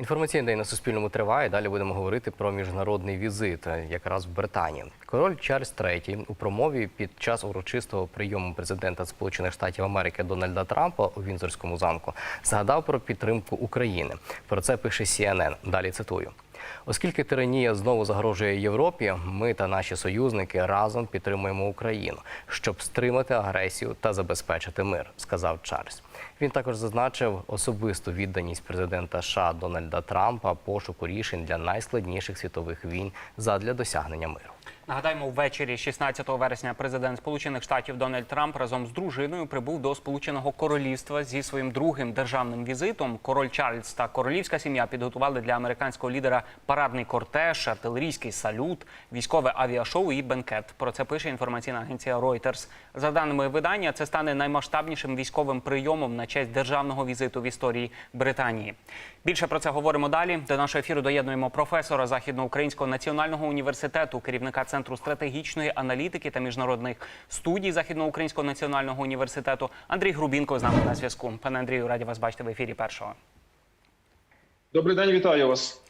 Інформаційний день на Суспільному триває. Далі будемо говорити про міжнародний візит, е, якраз в Британії. Король Чарльз III у промові під час урочистого прийому президента Сполучених Штатів Америки Дональда Трампа у Вінзорському замку згадав про підтримку України. Про це пише CNN. Далі цитую. Оскільки тиранія знову загрожує Європі, ми та наші союзники разом підтримуємо Україну, щоб стримати агресію та забезпечити мир, сказав Чарльз. Він також зазначив особисту відданість президента США Дональда Трампа пошуку рішень для найскладніших світових війн задля досягнення миру. Нагадаємо, ввечері 16 вересня президент Сполучених Штатів Дональд Трамп разом з дружиною прибув до Сполученого Королівства зі своїм другим державним візитом. Король Чарльз та королівська сім'я підготували для американського лідера парадний кортеж, артилерійський салют, військове авіашоу і бенкет. Про це пише інформаційна агенція Reuters. За даними видання, це стане наймасштабнішим військовим прийомом на честь державного візиту в історії Британії. Більше про це говоримо далі. До нашого ефіру доєднуємо професора Західноукраїнського національного університету, керівника центру стратегічної аналітики та міжнародних студій Західноукраїнського національного університету Андрій Грубінко з нами на зв'язку. Пане Андрію, раді вас бачити в ефірі першого. Добрий день, вітаю вас.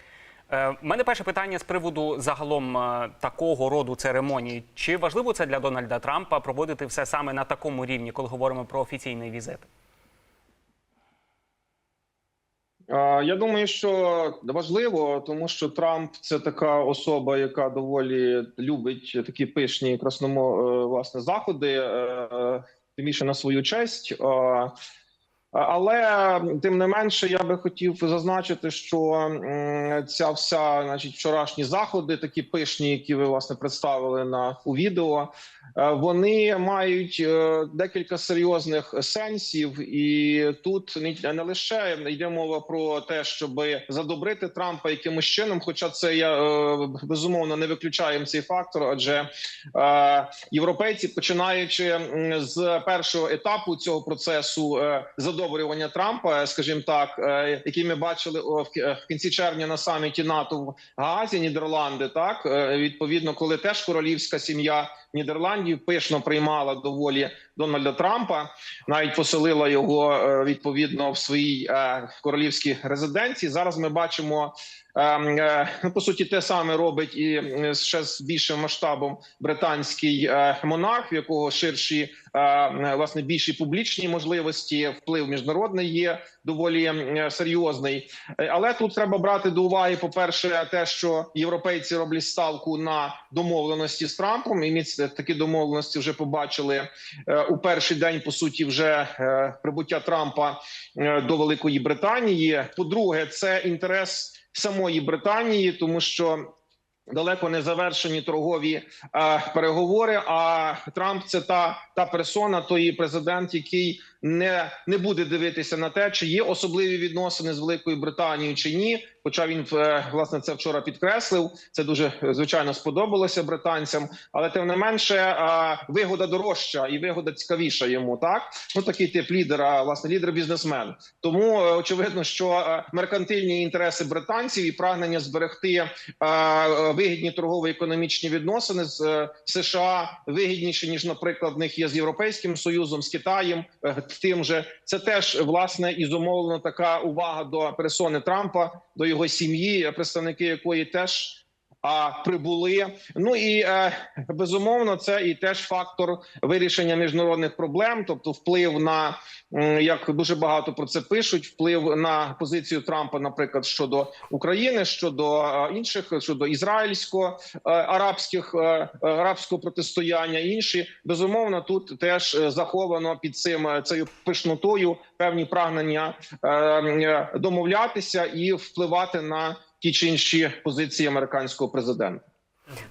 Е, в мене перше питання з приводу загалом е, такого роду церемонії. Чи важливо це для Дональда Трампа проводити все саме на такому рівні, коли говоримо про офіційний візит? А, Я думаю, що важливо, тому що Трамп це така особа, яка доволі любить такі пишні красномо е, власне заходи, е, е, тим більше на свою честь. Але тим не менше, я би хотів зазначити, що ця вся, значить, вчорашні заходи, такі пишні, які ви власне представили на у відео, е, вони мають е, декілька серйозних сенсів, і тут не, лише йде мова про те, щоб задобрити Трампа якимось чином. Хоча це я е, безумовно не виключаємо цей фактор, адже європейці, починаючи з першого етапу цього процесу е, задобрювання Трампа, скажімо так, які який ми бачили в кінці червня на саміті НАТО в Гаазі, Нідерланди, так? Е, відповідно, коли теж королівська сім'я Нідерландів пишно приймала доволі Дональда Трампа, навіть поселила його е, відповідно в своїй е, королівській резиденції. Зараз ми бачимо. ем, е, Ну, по суті, те саме робить і ще з більшим масштабом британський монарх, в якого ширші власне більші публічні можливості, вплив міжнародний є доволі серйозний. Е, Але тут треба брати до уваги, по перше, те, що європейці роблять ставку на домовленості з Трампом, і ми такі домовленості вже побачили е, у перший день. По суті, вже е, прибуття Трампа е, до Великої Британії. По-друге, це інтерес самої Британії, тому що. Далеко не завершені торгові е, переговори. А Трамп це та та персона, той президент, який не, не буде дивитися на те, чи є особливі відносини з Великою Британією чи ні. Хоча він е, власне це вчора підкреслив. Це дуже е, звичайно сподобалося британцям, але тим не менше е, вигода дорожча і вигода цікавіша йому. Так ну такий тип лідера, власне, лідер бізнесмен. Тому очевидно, що меркантильні інтереси британців і прагнення зберегти вигідні торгово-економічні відносини з США вигідніші ніж, наприклад, в них є з європейським союзом, з Китаєм. Тим же це теж власне і зумовлена така увага до персони Трампа, до його сім'ї, представники якої теж. А прибули. Ну і е, безумовно, це і теж фактор вирішення міжнародних проблем, тобто вплив на як дуже багато про це пишуть. Вплив на позицію Трампа, наприклад, щодо України, щодо е, інших, щодо ізраїльсько е, арабських арабського протистояння. Інші безумовно тут теж заховано під цим цією пишнотою певні прагнення домовлятися і впливати на ті чи інші позиції американського президента.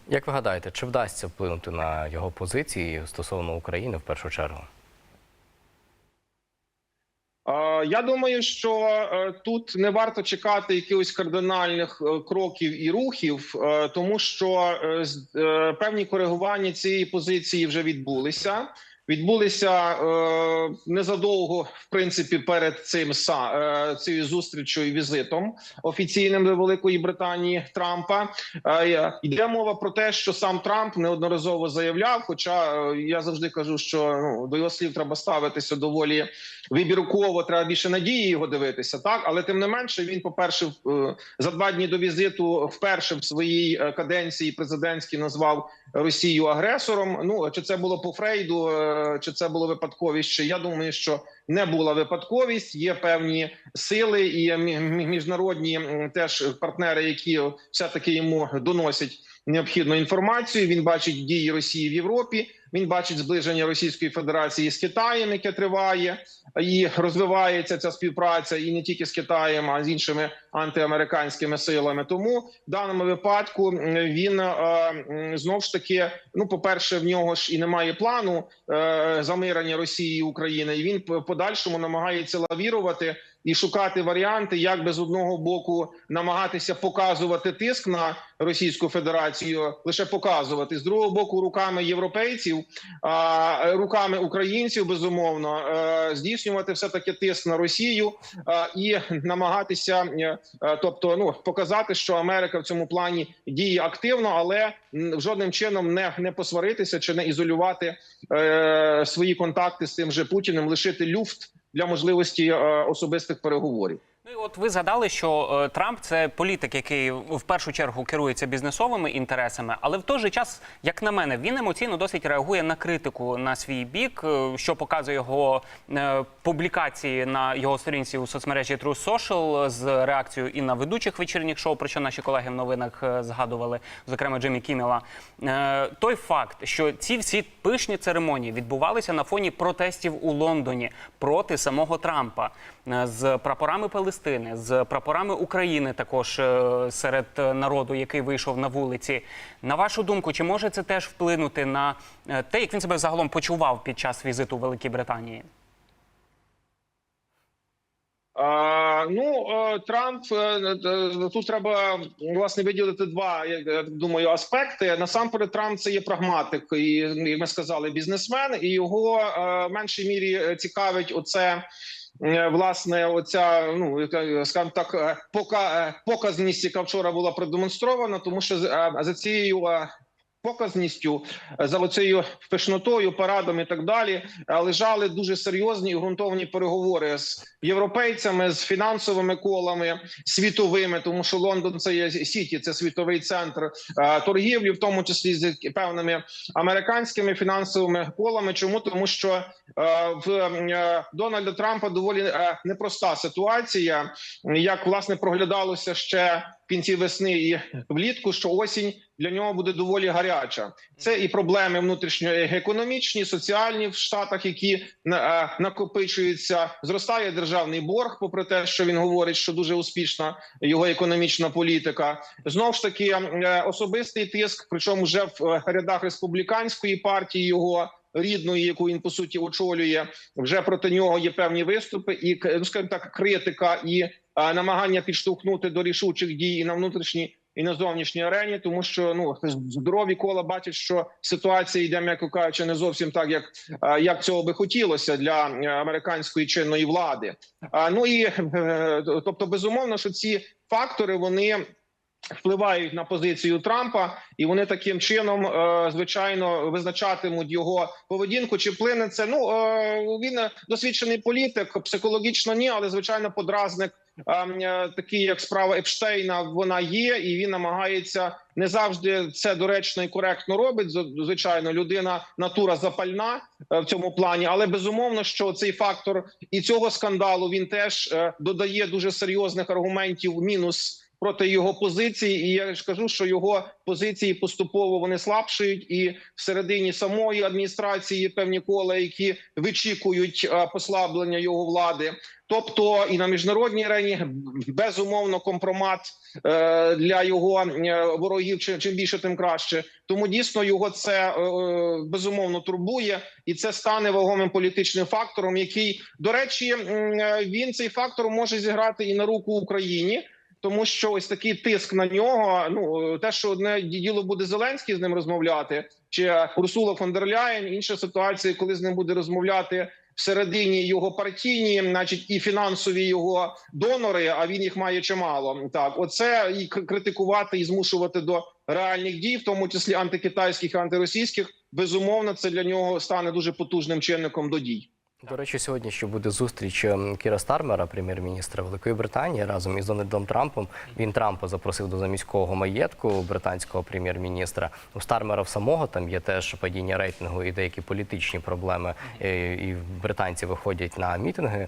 Як ви гадаєте, чи вдасться вплинути на його позиції стосовно України в першу чергу? Я думаю, що е, тут не варто чекати якихось кардинальних е, кроків і рухів, е, тому що певні коригування цієї позиції вже відбулися. Відбулися е, незадовго, в принципі, перед цим е, цією зустрічю і візитом офіційним до Великої Британії Трампа. Е, йде мова про те, що сам Трамп неодноразово заявляв. Хоча е, я завжди кажу, що ну до його слів треба ставитися доволі вибірково, треба більше надії його дивитися. Так, але тим не менше, він, по перше, за два дні до візиту вперше в своїй е, каденції президентській назвав Росію агресором. Ну чи це було по Фрейду, е, чи це було випадковість? Чи я думаю, що не була випадковість. Є певні сили і мі- мі- міжнародні теж партнери, які все таки йому доносять необхідну інформацію. Він бачить дії Росії в Європі. Він бачить зближення Російської Федерації з Китаєм, яке триває і розвивається ця співпраця, і не тільки з Китаєм, а з іншими антиамериканськими силами. Тому в даному випадку він е, знов ж таки, ну по перше, в нього ж і немає плану е, замирення Росії і України. І він подальшому намагається лавірувати і шукати варіанти, як би з одного боку намагатися показувати тиск на Російську Федерацію, лише показувати. З другого боку руками європейців, руками українців безумовно е, здійснювати все таки тиск на Росію і намагатися, е, тобто, ну показати, що Америка в цьому плані діє активно, але жодним чином не, не посваритися чи не ізолювати е, свої контакти з тим же Путіним, лишити люфт для можливості е, особистих переговорів. Ну от ви згадали, що е, Трамп це політик, який в першу чергу керується бізнесовими інтересами, але в той же час, як на мене, він емоційно досить реагує на критику на свій бік, е, що показує його е, публікації на його сторінці у соцмережі True Social з реакцією і на ведучих вечірніх шоу, про що наші колеги в новинах згадували, зокрема Джиммі Кіммела. Той факт, що ці всі пишні церемонії відбувалися на фоні протестів у Лондоні проти самого Трампа з прапорами Палестини, з прапорами України, також е, серед е, народу, який вийшов на вулиці. На вашу думку, чи може це теж вплинути на е, те, як він себе загалом почував під час візиту в Великій Британії? А, ну Трамп тут треба власне виділити два я думаю аспекти. Насамперед, Трамп це є прагматик, і як ми сказали, бізнесмен, і його в меншій мірі цікавить оце. Е, Власне, оця ну скажімо так, е, пока е, показність, яка вчора була продемонстрована, тому що за цією показністю, е, за оцею пишнотою, парадом і так далі, е, лежали дуже серйозні і ґрунтовні переговори з європейцями, з фінансовими колами світовими, тому що Лондон це є сіті, це світовий центр е, торгівлі, в тому числі з певними американськими фінансовими колами. Чому тому, що в Дональда Трампа доволі непроста ситуація, як власне проглядалося ще кінці весни і влітку, що осінь для нього буде доволі гаряча. Це і проблеми внутрішньоекономічні, соціальні в штатах, які е, накопичуються. Зростає державний борг, попри те, що він говорить, що дуже успішна його економічна політика. Знову ж таки, е, особистий тиск, причому вже в е, рядах республіканської партії його. Рідної, яку він по суті очолює, вже проти нього є певні виступи, і ну, скажімо так, критика і намагання підштовхнути до рішучих дій і на внутрішній і на зовнішній арені, тому що ну здорові кола бачать, що ситуація йде, м'яко кажучи, не зовсім так, як, е, як цього би хотілося для е, американської чинної влади. Ну і е, тобто, безумовно, що ці фактори вони. Впливають на позицію Трампа, і вони таким чином, е, звичайно, визначатимуть його поведінку. Чи вплине це? Ну е, він досвідчений політик, психологічно ні, але звичайно, подразник е, такий, як справа Епштейна, вона є, і він намагається не завжди це доречно і коректно робить. Звичайно, людина натура запальна е, в цьому плані, але безумовно, що цей фактор і цього скандалу він теж е, додає дуже серйозних аргументів мінус проти його позиції. І я ж кажу, що його позиції поступово вони слабшають, і всередині самої адміністрації певні кола, які вичікують е, послаблення його влади. Тобто і на міжнародній арені безумовно компромат е, для його е, ворогів. Чим, більше, тим краще. Тому дійсно його це безумовно турбує, і це стане вагомим політичним фактором, який, до речі, він цей фактор може зіграти і на руку Україні. Тому що ось такий тиск на нього. Ну те, що одне діло буде Зеленський з ним розмовляти, чи Урсула фон дер Ляєн. Інша ситуація, коли з ним буде розмовляти всередині його партійні, значить, і фінансові його донори. А він їх має чимало. Так, оце і критикувати і змушувати до реальних дій, в тому числі антикитайських і антиросійських. Безумовно, це для нього стане дуже потужним чинником до дій. До речі, сьогодні ще буде зустріч ем, Кіра Стармера, прем'єр-міністра Великої Британії, разом із Дональдом Трампом. Він Трампа запросив до заміського маєтку британського прем'єр-міністра. У Стармера в самого там є теж падіння рейтингу і деякі політичні проблеми. е, І британці виходять на мітинги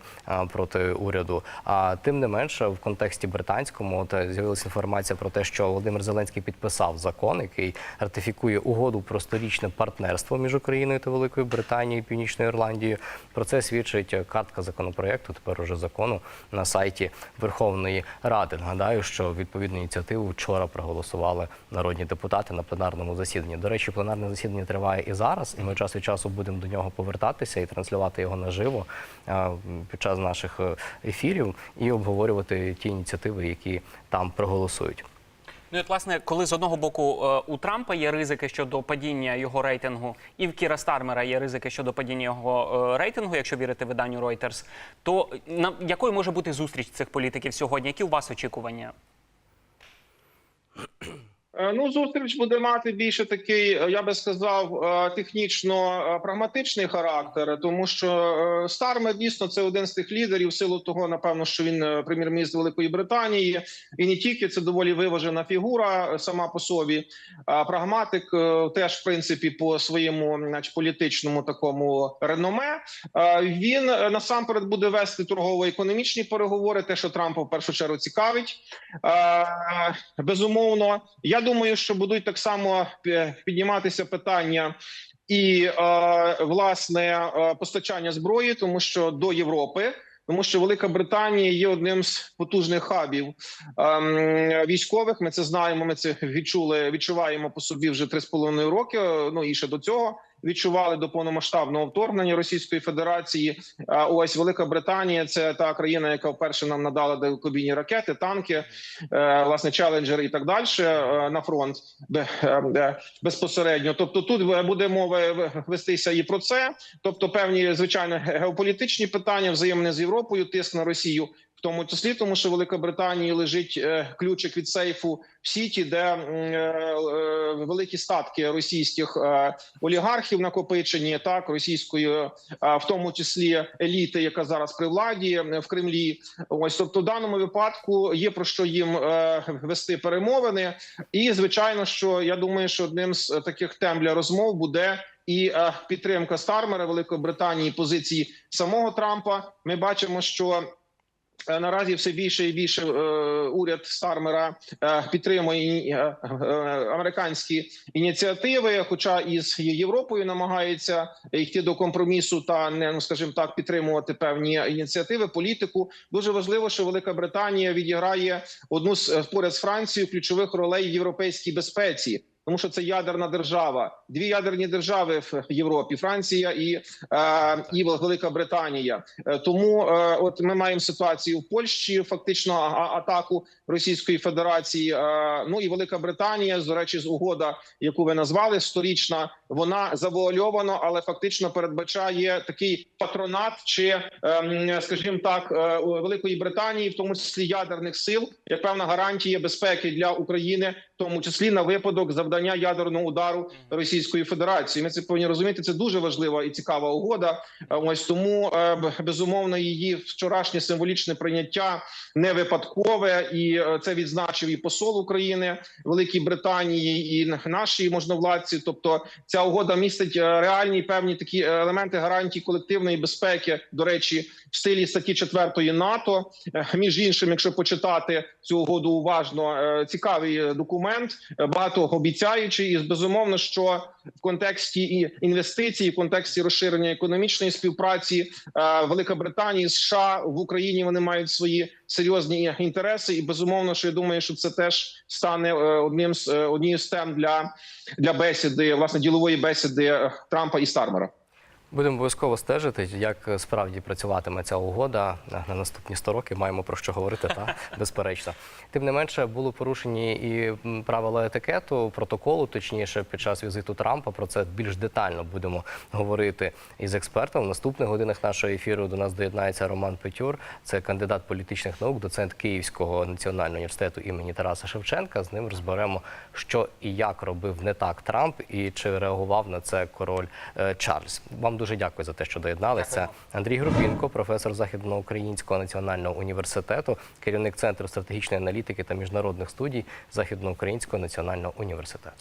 проти уряду. А тим не менше, в контексті британському от е, з'явилася інформація про те, що Володимир Зеленський підписав закон, який ратифікує угоду про сторічне партнерство між Україною та Великою Британією і Північною Ірландією. Про це свідчить картка законопроекту, тепер уже закону на сайті Верховної Ради. Нагадаю, що відповідну ініціативу вчора проголосували народні депутати на пленарному засіданні. До речі, пленарне засідання триває і зараз, і ми час від часу будемо до нього повертатися і транслювати його наживо е, під час наших е, ефірів і обговорювати ті ініціативи, які там проголосують. Ну, і, от, власне, коли з одного боку е, у Трампа є ризики щодо падіння його рейтингу, і в Кіра Стармера є ризики щодо падіння його е, рейтингу, якщо вірити виданню Reuters, то на якою може бути зустріч цих політиків сьогодні? Які у вас очікування? Е, Ну, зустріч буде мати більше такий, е, я би сказав, е, технічно е, прагматичний характер, тому що е, Стармер дійсно це один з тих лідерів, в силу того, напевно, що він прем'єр-міністр Великої Британії, і не тільки це доволі виважена фігура сама по собі. Прагматик теж, в принципі, по своєму значить, політичному такому реноме. Він насамперед буде вести торгово-економічні переговори, те, що Трампа в першу чергу цікавить. Безумовно, я думаю, що будуть так само е, підніматися питання. І е, власне е, постачання зброї, тому що до Європи, тому що Велика Британія є одним з потужних хабів ем, військових. Ми це знаємо. Ми це відчули, відчуваємо по собі вже три з половиною роки. Ну і ще до цього відчували до повномасштабного вторгнення Російської Федерації. Ось Велика Британія це та країна, яка вперше нам надала далекобійні ракети, танки, е, власне, челенджери і так далі е, на фронт е, безпосередньо. Тобто, тут буде мова вестися і про це, тобто певні звичайно геополітичні питання, взаємини з Європою, тиск на Росію. В тому числі, тому що Велика Британії лежить е, ключик від сейфу в Сіті, де е, е, великі статки російських олігархів накопичені, так російської, в тому числі еліти, яка зараз при владі в Кремлі. Ось тобто, в даному випадку є про що їм вести перемовини, і звичайно, що я думаю, що одним з таких тем для розмов буде. І підтримка Стармера Великої Британії позиції самого Трампа. Ми бачимо, що Наразі все більше і більше е, уряд Стармера е, підтримує е, е, американські ініціативи, хоча із Європою намагається йти до компромісу та не ну скажімо так підтримувати певні ініціативи. Політику дуже важливо, що Велика Британія відіграє одну з е, поряд з Францією ключових ролей в європейській безпеці. Тому що це ядерна держава, дві ядерні держави в Європі: Франція і, е, і Велика Британія. Е, Тому е, от ми маємо ситуацію в Польщі, фактично а- атаку Російської Федерації. Е, Ну і Велика Британія, до речі, з угода, яку ви назвали сторічна, вона завуальовано, але фактично передбачає такий патронат, чи ем, скажімо так, е, Великої Британії, в тому числі ядерних сил, як певна гарантія безпеки для України, в тому числі на випадок завдання ядерного удару Російської Федерації. Ми це повинні розуміти. Це дуже важлива і цікава угода. Е, Ось тому е, безумовно її вчорашнє символічне прийняття не випадкове, і це відзначив і посол України Великій Британії, і наші можновладці. Тобто, ця угода містить е, реальні певні такі елементи гарантії колективної безпеки. До речі, в стилі статті 4 НАТО. Е, Між іншим, якщо почитати цю угоду уважно, е, цікавий документ, багато обіцяючий, і безумовно, що в контексті і інвестицій, в контексті розширення економічної співпраці е, Велика Британія, США в Україні вони мають свої серйозні інтереси, і безумовно, що я думаю, що це теж стане е, одним з е, однією з тем для, для бесіди, власне, ділової бесіди Трампа і Стармера. Будемо обов'язково стежити, як справді працюватиме ця угода на наступні 100 років. Маємо про що говорити, та безперечно. Тим не менше, були порушені і правила етикету, протоколу, точніше, під час візиту Трампа. Про це більш детально будемо говорити із експертом. В наступних годинах нашого ефіру до нас доєднається Роман Петюр. Це кандидат політичних наук, доцент Київського національного університету імені Тараса Шевченка. З ним розберемо, що і як робив не так Трамп, і чи реагував на це король е, Чарльз. Вам дуже дякую за те, що доєдналися. Андрій Грубінко, професор Західноукраїнського національного університету, керівник центру стратегічної аналітики та міжнародних студій Західноукраїнського національного університету.